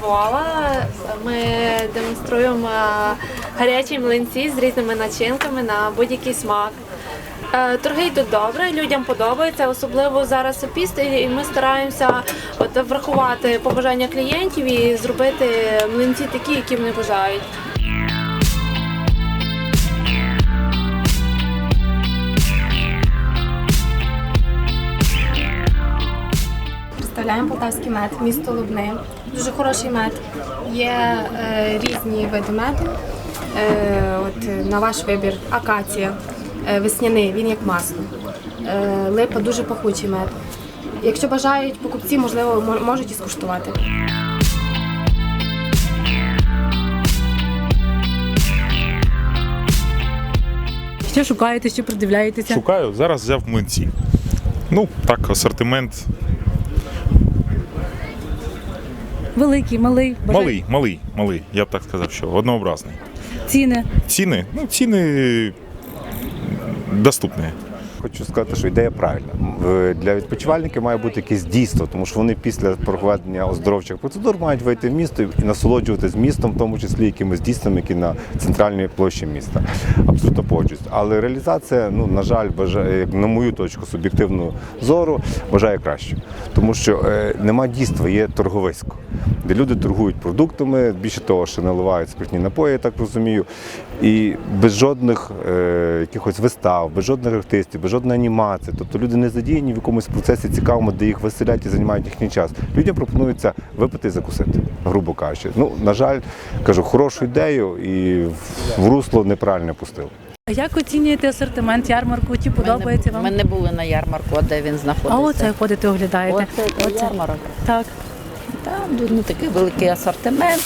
Львова. Ми демонструємо гарячі млинці з різними начинками на будь-який смак. Е, Торги йдуть добре, людям подобається, особливо зараз у і ми стараємося от, врахувати побажання клієнтів і зробити млинці такі, які вони бажають. Представляємо полтавський мед, місто Лубни. Дуже хороший мед. Є е, різні види меду. Е, от, на ваш вибір акація, е, весняний, він як масло. Е, липа дуже пахучий мед. Якщо бажають покупці, можливо, можуть і скуштувати. Що шукаєте, що придивляєтеся? Шукаю, зараз взяв млинці. Ну, так, асортимент Великий, малий, бажаю- малий, малий, малий. Я б так сказав, що однообразний. ціни. Ціни, ну, ціни доступні. Хочу сказати, що ідея правильна. Для відпочивальників має бути якесь дійство, тому що вони після проведення оздоровчих процедур мають вийти в місто і насолоджуватись містом, в тому числі якимись дійствами, які на центральній площі міста. Абсолютно погоджуюсь. Але реалізація, ну на жаль, бажає, на мою точку суб'єктивного зору, бажає краще. Тому що е, нема дійства, є торговисько, де люди торгують продуктами, більше того, що наливають спиртні напої, я так розумію. І без жодних е, якихось вистав, без жодних артистів, без жодної анімації. Тобто люди не задіяні в якомусь процесі цікавому, де їх веселять і займають їхній час. Людям пропонується випити і закусити, грубо кажучи. Ну, на жаль, кажу, хорошу ідею і в- русло неправильно пустили. Як оцінюєте асортимент ярмарку? Чи подобається Ми вам? не були на ярмарку, а де він знаходиться. А оце ходите, оглядаєте. Оце, оце. ярмарок. Так. Там ну, такий великий асортимент.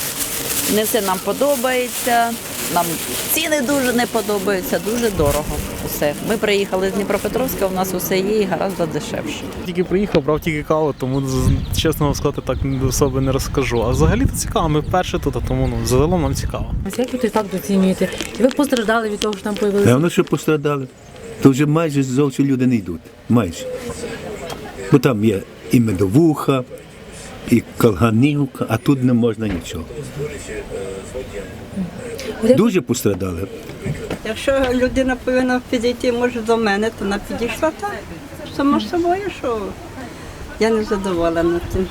Не все нам подобається. Нам ціни дуже не подобаються, дуже дорого. Усе. Ми приїхали з Дніпропетровська, у нас усе є і гораздо дешевше. Тільки приїхав, брав тільки каву, тому чесно вам сказати, так до себе не розкажу. А взагалі то цікаво, ми вперше тут, тому ну, загалом нам цікаво. Ось як ви той факт оцінюєте? Ви постраждали від того, що там появилися? Певно, що пострадали. То вже майже зовсім люди не йдуть. Майже. Бо там є і медовуха, і колганівка, а тут не можна нічого. Дуже пострадали. Якщо людина повинна підійти, може до мене, то вона підійшла так. Само собою, що я не задоволена тим.